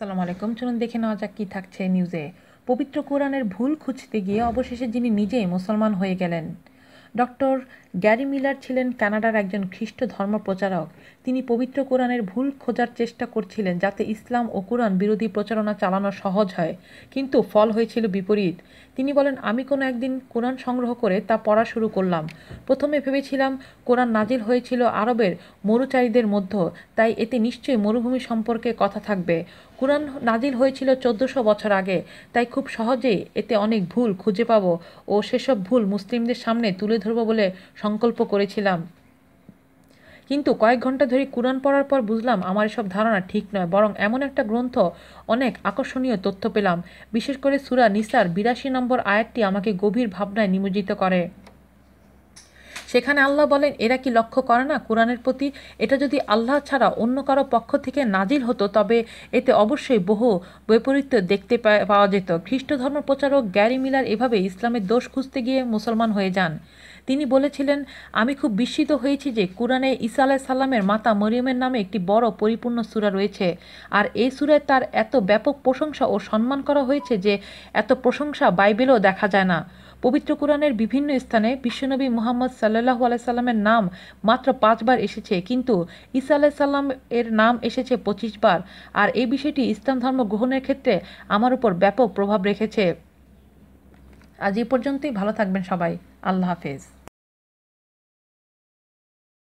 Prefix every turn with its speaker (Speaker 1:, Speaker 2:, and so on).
Speaker 1: আসসালামু আলাইকুম। চলুন দেখে নেওয়া যাক কী থাকছে নিউজে পবিত্র কোরআনের ভুল খুঁজতে গিয়ে অবশেষে যিনি নিজেই মুসলমান হয়ে গেলেন। ডক্টর গ্যারি মিলার ছিলেন কানাডার একজন খ্রিস্ট ধর্ম প্রচারক তিনি পবিত্র কোরআনের ভুল খোঁজার চেষ্টা করছিলেন যাতে ইসলাম ও কোরআন বিরোধী প্রচারণা চালানো সহজ হয়, কিন্তু ফল হয়েছিল বিপরীত। তিনি বলেন, আমি কোনো একদিন কোরআন সংগ্রহ করে তা পড়া শুরু করলাম। প্রথমে ভেবেছিলাম কোরআন নাজিল হয়েছিল আরবের মরুচারীদের মধ্য, তাই এতে নিশ্চয়ই মরুভূমি সম্পর্কে কথা থাকবে। কোরআন নাজিল হয়েছিল চোদ্দোশো বছর আগে, তাই খুব সহজেই এতে অনেক ভুল খুঁজে পাব ও সেসব ভুল মুসলিমদের সামনে তুলে ধরবো বলে সংকল্প করেছিলাম। কিন্তু কয়েক ঘণ্টা ধরে কোরআন পড়ার পর বুঝলাম আমার এসব ধারণা ঠিক নয়, বরং এমন একটা গ্রন্থ, অনেক আকর্ষণীয় তথ্য পেলাম। বিশেষ করে সুরা নিসার বিরাশি নম্বর আয়াতটি আমাকে গভীর ভাবনায় নিমজ্জিত করে। সেখানে আল্লাহ বলেন, এরা কি লক্ষ্য করে না? কোরআনের প্রতি এটা যদি আল্লাহ ছাড়া অন্য কারও পক্ষ থেকে নাজিল হতো, তবে এতে অবশ্যই বহু বৈপরীত্য দেখতে পাওয়া যেত। খ্রিস্ট ধর্ম প্রচারক গ্যারি মিলার এভাবে ইসলামের দোষ খুঁজতে গিয়ে মুসলমান হয়ে যান। তিনি বলেছিলেন, আমি খুব বিস্মিত হয়েছি যে কোরআনে ঈসা আলাহ সাল্লামের মাতা মরিয়মের নামে একটি বড় পরিপূর্ণ সুরা রয়েছে, আর এই সুরায় তার এত ব্যাপক প্রশংসা ও সম্মান করা হয়েছে যে এত প্রশংসা বাইবেলেও দেখা যায় না। পবিত্র কোরআনের বিভিন্ন স্থানে বিশ্বনবী মোহাম্মদ সাল্লাহু আলাইসাল্লামের নাম মাত্র পাঁচবার এসেছে। কিন্তু ঈসা আলাহ সাল্লাম এর নাম এসেছে পঁচিশ বার। আর এই বিষয়টি ইসলাম ধর্ম গ্রহণের ক্ষেত্রে আমার উপর ব্যাপক প্রভাব রেখেছে। আজ এই পর্যন্তই। ভালো থাকবেন সবাই। আল্লাহ হাফেজ।